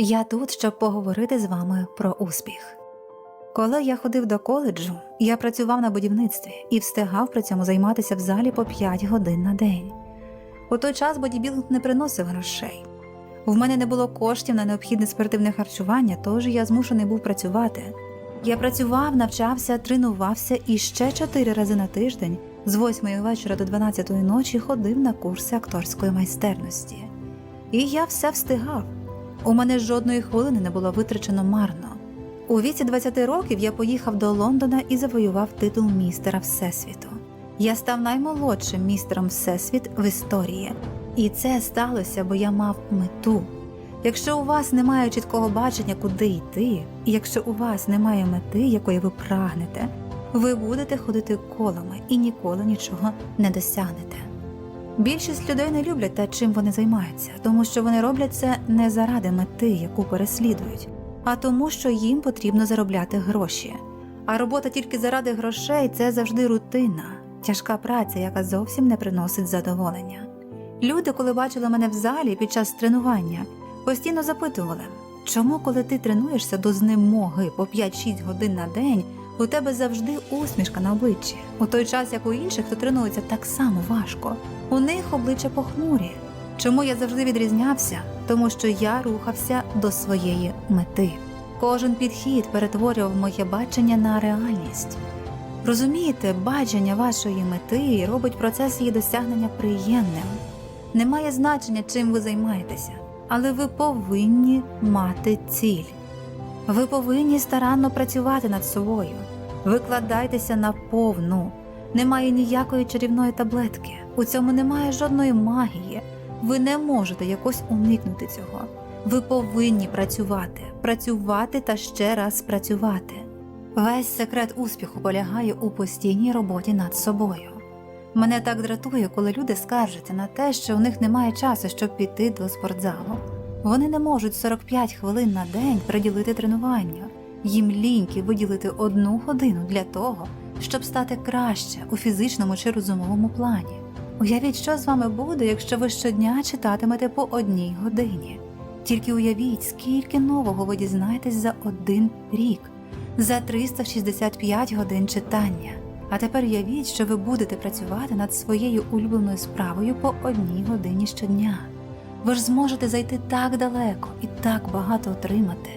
Я тут, щоб поговорити з вами про успіх. Коли я ходив до коледжу, я працював на будівництві і встигав при цьому займатися в залі по 5 годин на день. У той час бодібілдинг не приносив грошей. В мене не було коштів на необхідне спортивне харчування, тож я змушений був працювати. Я працював, навчався, тренувався і ще чотири рази на тиждень з 8 вечора до 12 ночі ходив на курси акторської майстерності. І я все встигав. У мене жодної хвилини не було витрачено марно. У віці 20 років я поїхав до Лондона і завоював титул містера Всесвіту. Я став наймолодшим містером Всесвіт в історії. І це сталося, бо я мав мету. Якщо у вас немає чіткого бачення, куди йти, і якщо у вас немає мети, якої ви прагнете, ви будете ходити колами і ніколи нічого не досягнете. Більшість людей не люблять те, чим вони займаються, тому що вони роблять це не заради мети, яку переслідують, а тому, що їм потрібно заробляти гроші. А робота тільки заради грошей це завжди рутина, тяжка праця, яка зовсім не приносить задоволення. Люди, коли бачили мене в залі під час тренування, постійно запитували, чому, коли ти тренуєшся до знемоги по 5-6 годин на день, у тебе завжди усмішка на обличчі, у той час, як у інших, хто тренується так само важко. У них обличчя похмурі. Чому я завжди відрізнявся? Тому що я рухався до своєї мети. Кожен підхід перетворював моє бачення на реальність. Розумієте, бачення вашої мети робить процес її досягнення приємним. Немає значення, чим ви займаєтеся, але ви повинні мати ціль. Ви повинні старанно працювати над собою. Викладайтеся на повну. Немає ніякої чарівної таблетки. У цьому немає жодної магії. Ви не можете якось уникнути цього. Ви повинні працювати, працювати та ще раз працювати. Весь секрет успіху полягає у постійній роботі над собою. Мене так дратує, коли люди скаржаться на те, що у них немає часу, щоб піти до спортзалу. Вони не можуть 45 хвилин на день приділити тренуванню. Їм ліньки виділити одну годину для того, щоб стати краще у фізичному чи розумовому плані. Уявіть, що з вами буде, якщо ви щодня читатимете по одній годині. Тільки уявіть, скільки нового ви дізнаєтесь за один рік, за 365 годин читання. А тепер уявіть, що ви будете працювати над своєю улюбленою справою по одній годині щодня. Ви ж зможете зайти так далеко і так багато отримати.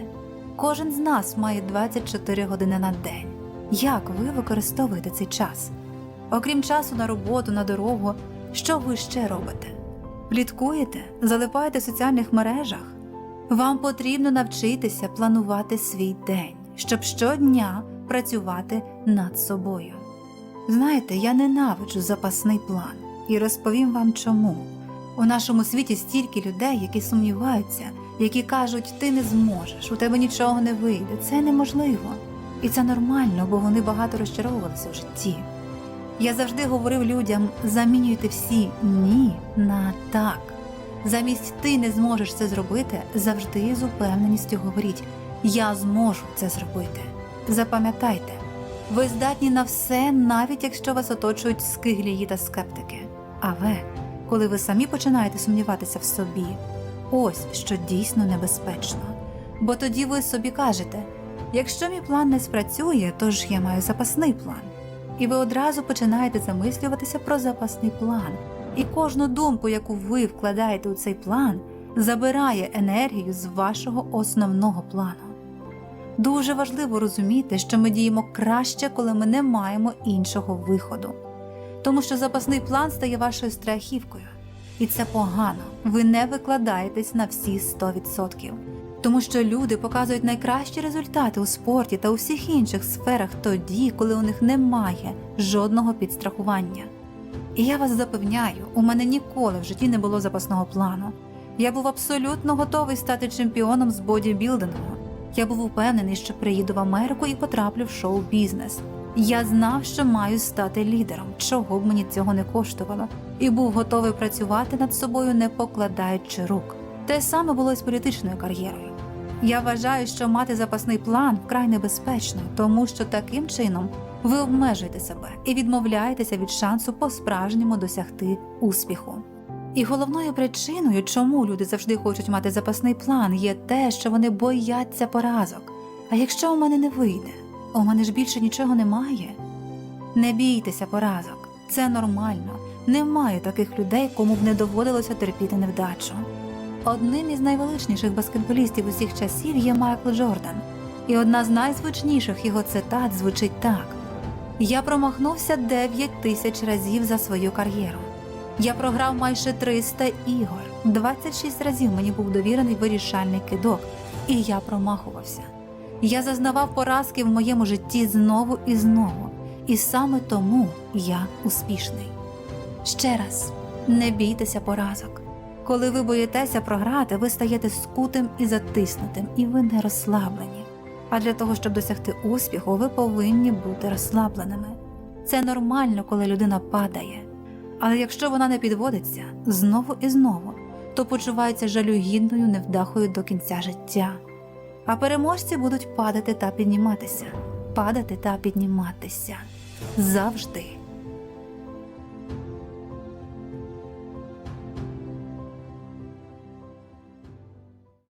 Кожен з нас має 24 години на день. Як ви використовуєте цей час? Окрім часу на роботу, на дорогу, що ви ще робите? Пліткуєте, залипаєте в соціальних мережах? Вам потрібно навчитися планувати свій день, щоб щодня працювати над собою. Знаєте, я ненавиджу запасний план і розповім вам чому. У нашому світі стільки людей, які сумніваються, які кажуть, ти не зможеш, у тебе нічого не вийде, це неможливо. І це нормально, бо вони багато розчаровувалися в житті. Я завжди говорив людям: замінюйте всі ні на так. Замість ти не зможеш це зробити, завжди з упевненістю говоріть: Я зможу це зробити. Запам'ятайте, ви здатні на все, навіть якщо вас оточують скиглії та скептики. Але коли ви самі починаєте сумніватися в собі, ось що дійсно небезпечно. Бо тоді ви собі кажете: якщо мій план не спрацює, то ж я маю запасний план. І ви одразу починаєте замислюватися про запасний план. І кожну думку, яку ви вкладаєте у цей план, забирає енергію з вашого основного плану. Дуже важливо розуміти, що ми діємо краще, коли ми не маємо іншого виходу. Тому що запасний план стає вашою страхівкою. І це погано. Ви не викладаєтесь на всі 100%. Тому що люди показують найкращі результати у спорті та у всіх інших сферах тоді, коли у них немає жодного підстрахування. І я вас запевняю, у мене ніколи в житті не було запасного плану. Я був абсолютно готовий стати чемпіоном з бодібілдингу. Я був упевнений, що приїду в Америку і потраплю в шоу-бізнес. Я знав, що маю стати лідером, чого б мені цього не коштувало, і був готовий працювати над собою, не покладаючи рук. Те саме було з політичною кар'єрою. Я вважаю, що мати запасний план вкрай небезпечно, тому що таким чином ви обмежуєте себе і відмовляєтеся від шансу по-справжньому досягти успіху. І головною причиною, чому люди завжди хочуть мати запасний план, є те, що вони бояться поразок. А якщо у мене не вийде, у мене ж більше нічого немає. Не бійтеся поразок, це нормально. Немає таких людей, кому б не доводилося терпіти невдачу. Одним із найвеличніших баскетболістів усіх часів є Майкл Джордан, і одна з найзвучніших його цитат звучить так: Я промахнувся 9 тисяч разів за свою кар'єру. Я програв майже 300 ігор. 26 разів мені був довірений вирішальний кидок, і я промахувався. Я зазнавав поразки в моєму житті знову і знову, і саме тому я успішний. Ще раз, не бійтеся поразок. Коли ви боїтеся програти, ви стаєте скутим і затиснутим, і ви не розслаблені. А для того, щоб досягти успіху, ви повинні бути розслабленими. Це нормально, коли людина падає. Але якщо вона не підводиться знову і знову, то почувається жалюгідною невдахою до кінця життя. А переможці будуть падати та підніматися, падати та підніматися завжди.